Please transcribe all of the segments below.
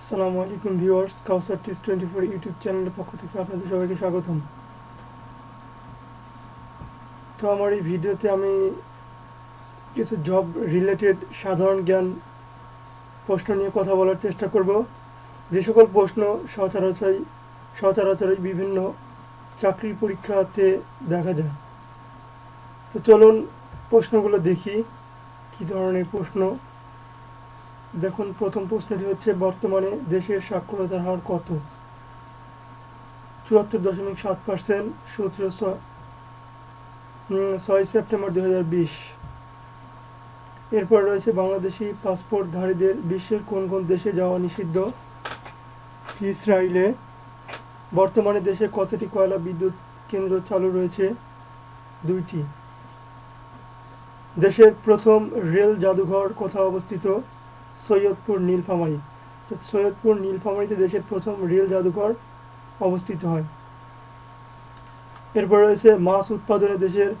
আসসালামু আলাইকুম ভিউয়ার্স কাউসার টিস টোয়েন্টি ফোর ইউটিউব চ্যানেলের পক্ষ থেকে আপনাদের সবাইকে স্বাগতম। তো আমার এই ভিডিওতে আমি কিছু জব রিলেটেড সাধারণ জ্ঞান প্রশ্ন নিয়ে কথা বলার চেষ্টা করব। যে সকল প্রশ্ন সচরাচরই সচরাচরই বিভিন্ন চাকরি পরীক্ষাতে দেখা যায়। তো চলুন প্রশ্নগুলো দেখি, কী ধরনের প্রশ্ন দেখুন, প্রথম প্রশ্নটি হচ্ছে, বর্তমানে দেশের সাক্ষরতার হার কত? চুয়াত্তর দশমিক সাত পার্সেন্ট, সতেরো ছয় সেপ্টেম্বর দুই হাজার বিশ। এরপর রয়েছে বাংলাদেশি পাসপোর্টধারীদের বিশ্বের কোন কোন দেশে যাওয়া নিষিদ্ধ? ইসরায়েলে বর্তমানে দেশে কতটি কয়লা বিদ্যুৎ কেন্দ্র চালু রয়েছে? দুইটি। দেশের প্রথম রেল জাদুঘর কোথায় অবস্থিত? সৈয়দপুর নীলফামারী। সৈয়দপুর নীলফামারীতে দেশের প্রথম রেল জাদুঘর অবস্থিত হয়। এরপর রয়েছে মাছ উৎপাদনে দেশের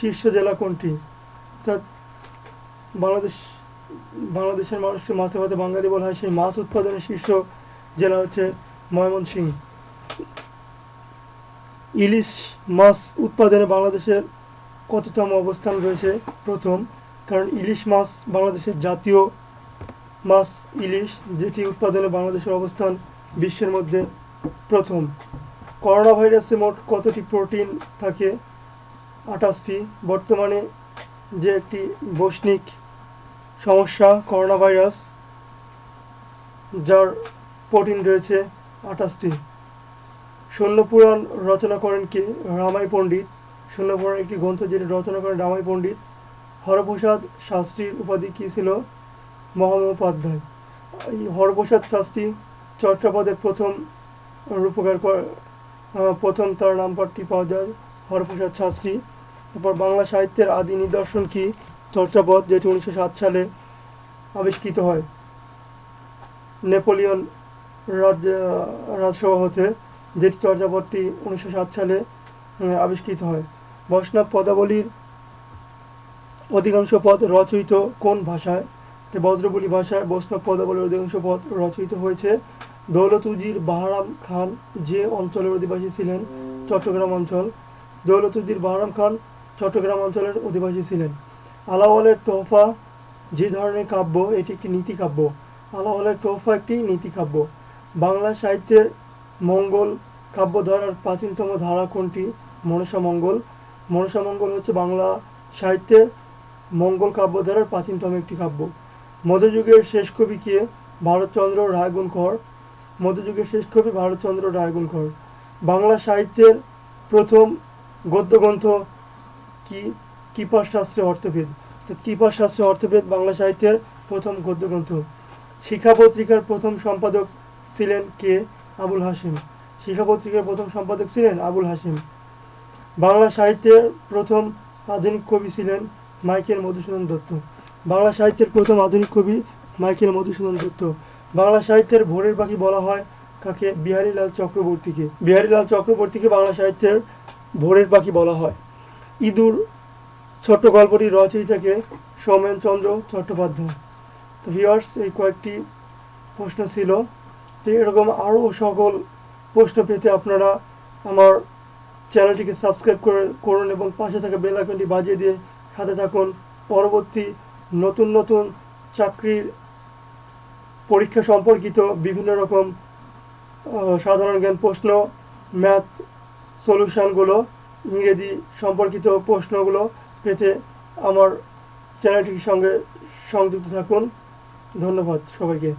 শীর্ষ জেলা কোনটি? অর্থাৎ বাংলাদেশ, বাংলাদেশের মানুষকে মাছে ভাতে বাঙালি বলা হয়, সেই মাছ উৎপাদনের শীর্ষ জেলা হচ্ছে ময়মনসিংহ। ইলিশ মাছ উৎপাদনে বাংলাদেশের কততম অবস্থান রয়েছে প্রথম? কারণ ইলিশ মাছ বাংলাদেশের জাতীয় মাছ, ইলিশ যেটি উৎপাদনে বাংলাদেশের অবস্থান বিশ্বের মধ্যে প্রথম। করোনা ভাইরাসে মোট কতটি প্রোটিন থাকে? আঠাশটি। বর্তমানে যে একটি বৈষ্ণিক সমস্যা করোনা ভাইরাস যার প্রোটিন রয়েছে আঠাশটি। শূন্যপুরাণ রচনা করেন কে? রামাই পণ্ডিত। শূন্যপুরাণ একটি গ্রন্থ যেটি রচনা করেন রামাই পণ্ডিত। হরপ্রসাদ শাস্ত্রীর উপাধি কী ছিল? মহামোপাধ্যায় এই হরপ্রসাদ শাস্ত্রী চট্টপদের প্রথম রূপকার কর- প্রথম তার নামপাটটি পাওয়া যায় হরপ্রসাদ শাস্ত্রী। তারপর বাংলা সাহিত্যের আদি নিদর্শন কি? চর্চাপদ, যেটি উনিশশো সাত সালে আবিষ্কৃত হয়। নেপোলিয়ন রাজ রাজসভা হতে যেটি চর্যাপদটি উনিশশো সাত সালে আবিষ্কৃত হয়। বৈষ্ণব পদাবলীর অধিকাংশ পদ রচয়িত কোন ভাষায়? যে বজ্রবলী ভাষায় বৈষ্ণব পদাবলীর অধিকাংশ পদ রচয়িত হয়েছে। দৌলতুজির বাহারাম খান যে অঞ্চলের অধিবাসী ছিলেন, চট্টগ্রাম অঞ্চল। দৌলতুজির বাহারাম খান চট্টগ্রাম অঞ্চলের অধিবাসী ছিলেন। আলাওয়ালের তোহফা যে ধরনের কাব্য, এটি একটি নীতি কাব্য। আলাওয়ালের তোহফা একটি নীতি কাব্য। বাংলা সাহিত্যের মঙ্গল কাব্যধারার প্রাচীনতম ধারা কোনটি? মনসা মঙ্গল। মনসা মঙ্গল হচ্ছে বাংলা সাহিত্যের মঙ্গল কাব্যধারার প্রাচীনতম একটি কাব্য। মধ্যযুগের শেষ কবি কে? ভারতচন্দ্র রায়গুণকর মধ্যযুগের শেষ কবি ভারতচন্দ্র রায়গুণকর বাংলা সাহিত্যের প্রথম গদ্যগ্রন্থ কি? কিপার শাস্ত্রে অর্থভেদ। কিপার শাস্ত্রে অর্থভেদ বাংলা সাহিত্যের প্রথম গদ্যগ্রন্থ। শিক্ষা পত্রিকার প্রথম সম্পাদক ছিলেন কে? আবুল হাসিম শিক্ষা পত্রিকার প্রথম সম্পাদক ছিলেন আবুল হাসিম বাংলা সাহিত্যের প্রথম আধুনিক কবি ছিলেন মাইকেল মধুসূদন দত্ত। বাংলা সাহিত্যের প্রথম আধুনিক কবি মাইকেল মধুসূদন দত্ত। বাংলা সাহিত্যের ভোরের পাখি বলা হয় কাকে? বিহারীলাল চক্রবর্তীকে। বিহারীলাল চক্রবর্তীকে বাংলা সাহিত্যের ভোরের পাখি বলা হয়। ইঁদুর ছোট্ট গল্পটির রচয়িতাকে সৌমেনচন্দ্র চট্টোপাধ্যায়। তো ভিওয়ার্স এই কয়েকটি প্রশ্ন ছিল। তো এরকম আরও সকল প্রশ্ন পেতে আপনারা আমার চ্যানেলটিকে সাবস্ক্রাইব করে করুন এবং পাশে থাকা বেল আইকনটি বাজিয়ে দিয়ে সাথে থাকুন। পরবর্তী নতুন নতুন চাকরির পরীক্ষা সম্পর্কিত বিভিন্ন রকম সাধারণ জ্ঞান প্রশ্ন ম্যাথ সলিউশানগুলো ইংরেজি সম্পর্কিত প্রশ্নগুলো পেতে আমার চ্যানেলটির সঙ্গে সংযুক্ত থাকুন। ধন্যবাদ সবাইকে।